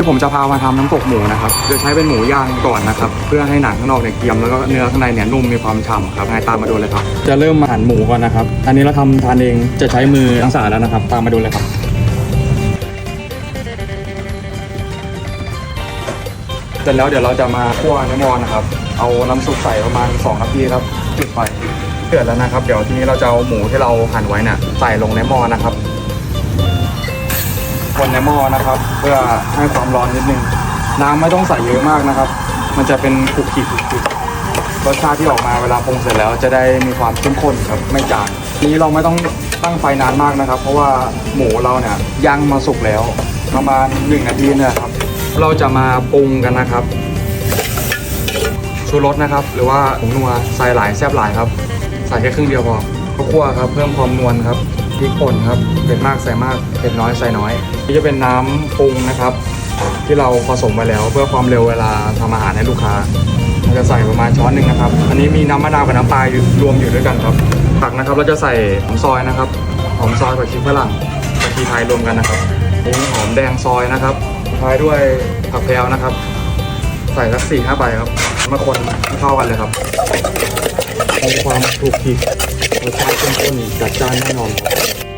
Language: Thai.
ที่ผมจะพามาทำน้ำตกหมูนะครับโดยใช้เป็นหมูย่างก่อนนะครับ เพื่อให้หนังข้างนอกเนี่ยเกรียมแล้วก็เนื้อข้างในเนี่ยนุ่มมีความฉ่ำครับไงตามมาดูเลยครับ จะเริ่มมาหั่นหมูก่อนนะครับ อันนี้เราทำทานเองจะใช้มือทั้งสาแล้วนะครับ ตามมาดูเลยครับเสร็จแล้วเดี๋ยวเราจะมาคั่วในหม้อนะครับ เอาน้ำซุปใส่ประมาณ2นาทีครับจุดไฟเดือดแล้วนะครับ เดี๋ยวทีนี้เราจะเอาหมูที่เราหั่นไว้เนี่ยใส่ลงในหม้อนะครับ คนในหม้อนะครับ เพื่อให้ความร้อนนิดนึง น้ำไม่ต้องใส่เยอะมากนะครับ มันจะเป็นคลุกคลิกคลุกคลิกรสชาติที่ออกมาเวลาปรุงเสร็จแล้วจะได้มีความเข้มข้นครับไม่จางนี้เราไม่ต้องตั้งไฟนานมากนะครับ เพราะว่าหมูเราเนี่ยย่างมาสุกแล้ว ประมาณ1นาทีเนี่ยครับ เราจะมาปรุงกันนะครับชูรสนะครับ หรือว่าผงนัวใส่หลายแซบหลายครับ ใส่แค่ครึ่งเดียวพอข้าวคั่วครับ เพิ่มความนวลครับ พริกป่นครับเผ็ดมากใส่มากเผ็ดน้อยใส่น้อย นี่จะเป็นน้ำปรุงนะครับ ที่เราผสมไปแล้วเพื่อความเร็วเวลาทำอาหารให้ลูกค้าเราจะใส่ประมาณช้อนหนึ่งนะครับ อันนี้มีน้ำมะนาวกับน้ำปลาอยู่รวมอยู่ด้วยกันครับผักนะครับเราจะใส่หอมซอยนะครับหอมซอยกับชีฝรั่งกะทิไทยรวมกันนะครับนี่หอมแดงซอยนะครับท้ายด้วยผักแพรวนะครับ ใส่สักสี่ห้าใบครับมาคนให้เข้ากันเลยครับมีความถูกคลิก รสชาติเข้มข้นจัดจ้านแน่นอนครับ